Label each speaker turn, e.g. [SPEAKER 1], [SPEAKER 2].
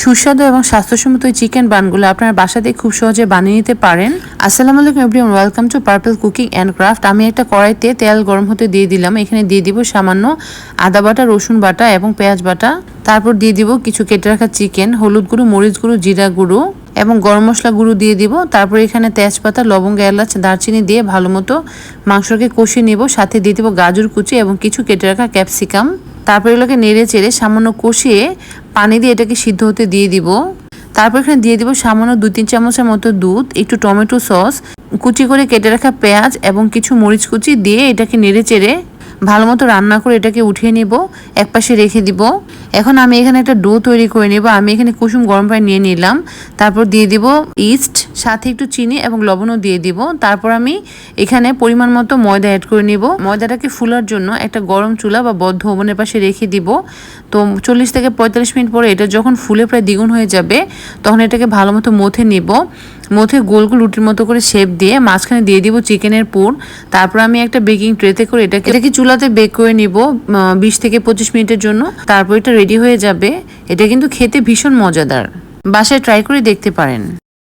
[SPEAKER 1] সুস্বাদু এবং স্বাস্থ্যসম্মত চিকেন বানগুলো আপনার বাসাতে খুব সহজে বানিয়ে নিতে পারেন। আসসালামু আলাইকুম everyone welcome to purple cooking and craft আমি একটা কড়াইতে তেল গরম হতে দিয়ে দিলাম। এখানে দিয়ে দিব সামান্য আদা বাটা, রসুন বাটা এবং পেঁয়াজ বাটা। তারপর দিয়ে দিব কিছু কেটে রাখা চিকেন হলুদ গুঁড়ো, মরিচ গুঁড়ো, জিরা গুঁড়ো। এবং গরম মশলা গুঁড়ো দিয়ে দিব। তারপর এখানে তেজপাতা, লবঙ্গ, এলাচ, দারচিনি দিয়ে ভালো মতো মাংসকে কষিয়ে নিব। সাথে দিয়ে দিব গাজর কুচি এবং কিছু কেটে রাখা ক্যাপসিকাম। তারপর এগুলোকে নেড়ে চেড়ে সামান্য কষিয়ে পানি দিয়ে এটাকে সিদ্ধ হতে দিয়ে দিব। তারপর এখানে দিয়ে দিব সামান্য দু তিন চামচের মতো দুধ, একটু টমেটো সস, কুচি করে কেটে রাখা পেঁয়াজ এবং কিছু মরিচ কুচি দিয়ে এটাকে নেড়ে চেড়ে ভালো মতো রান্না করে এটাকে উঠিয়ে নিব, একপাশে রেখে দিব। এখন আমি এখানে একটা ডো তৈরি করে নেব। আমি এখানে কুসুম গরম পানি নিয়ে নিলাম। তারপর দিয়ে দিব ইস্ট, সাথে একটু চিনি এবং লবণও দিয়ে দিব। তারপর আমি এখানে পরিমাণ মতো ময়দা অ্যাড করে নিব। ময়দাটাকে ফুলার জন্য একটা গরম চুলা বা বদ্ধ ওভেনের পাশে রেখে দিব। তো চল্লিশ থেকে পঁয়তাল্লিশ মিনিট পরে এটা যখন ফুলে প্রায় দ্বিগুণ হয়ে যাবে, তখন এটাকে ভালো মতো মথে নিব। মধ্যে গোল গোল রুটির মতো করে শেপ দিয়ে মাঝখানে দিয়ে দিব চিকেনের পুর। তারপর আমি একটা বেকিং ট্রেতে করে এটাকে এটাকে চুলাতে বেক করে নিব বিশ থেকে পঁচিশ মিনিটের জন্য। তারপর এটা রেডি হয়ে যাবে। এটা কিন্তু খেতে ভীষণ মজাদার। বাসায় ট্রাই করে দেখতে পারেন।